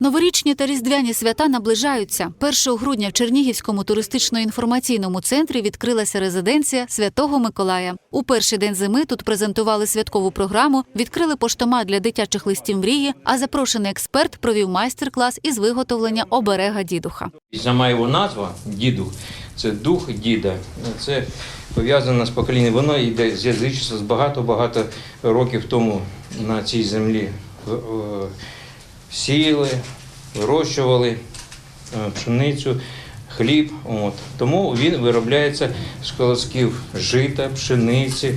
Новорічні та різдвяні свята наближаються. 1 грудня в Чернігівському туристично-інформаційному центрі відкрилася резиденція Святого Миколая. У перший день зими тут презентували святкову програму, відкрили поштомат для дитячих листів мрії, а запрошений експерт провів майстер-клас із виготовлення оберега дідуха. Сама його назва діду це дух діда. Це пов'язано з поколінням. Воно йде з язичства з багато-багато років тому на цій землі сіяли, вирощували е, пшеницю, хліб. От. Тому він виробляється з колосків жита, пшениці. Е,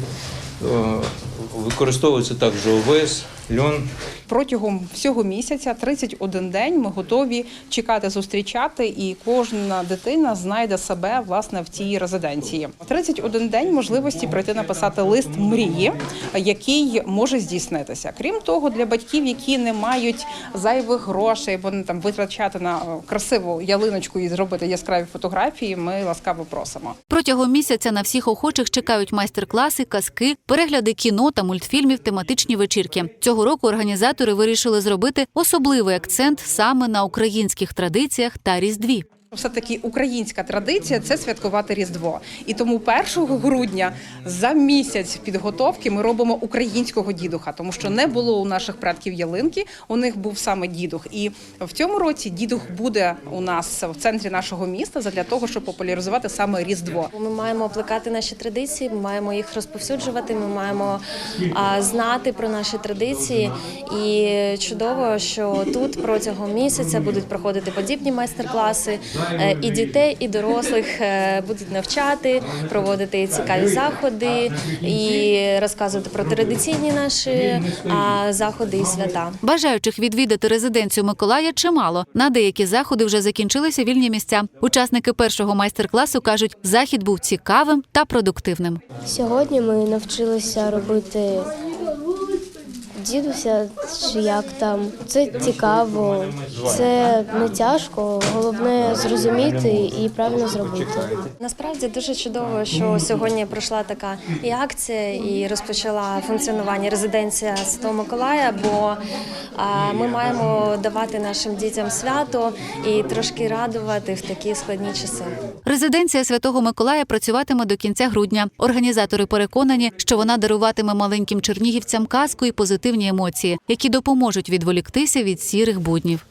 Використовується також овес, льон. Протягом всього місяця, 31 день, ми готові чекати, зустрічати, і кожна дитина знайде себе власне в цій резиденції. 31 день можливості прийти написати лист мрії, який може здійснитися. Крім того, для батьків, які не мають зайвих грошей, бо не там витрачати на е, красиву ялиночку і зробити яскраві фотографії. Ми ласкаво просимо. Протягом місяця на всіх охочих чекають майстер-класи, казки, перегляди кіно та мультфільмів, тематичні вечірки. Цього року організатори вирішили зробити особливий акцент саме на українських традиціях та різдві. Все таки українська традиція це святкувати Різдво. І тому 1 грудня за місяць підготовки ми робимо українського дідуха, тому що не було у наших предків ялинки, у них був саме дідух. І в цьому році дідух буде у нас в центрі нашого міста для того, щоб популяризувати саме Різдво. Ми маємо плекати наші традиції, ми маємо їх розповсюджувати. Ми маємо знати про наші традиції. І чудово, що тут протягом місяця будуть проходити подібні майстер-класи. Е, І дітей, і дорослих е, будуть навчати, проводити цікаві заходи і розказувати про традиційні наші заходи і свята. Бажаючих відвідати резиденцію Миколая чимало. На деякі заходи вже закінчилися вільні місця. Учасники першого майстер-класу кажуть, захід був цікавим та продуктивним. Сьогодні ми навчилися робити дідуся, чи як там. Це цікаво, це не тяжко. Головне зрозуміти і правильно зробити. Насправді дуже чудово, що сьогодні пройшла така і акція, і розпочала функціонування резиденція Святого Миколая, бо ми маємо давати нашим дітям свято і трошки радувати в такі складні часи. Резиденція Святого Миколая працюватиме до кінця грудня. Організатори переконані, що вона даруватиме маленьким чернігівцям казку і позитивні емоції, які допоможуть відволіктися від сірих буднів.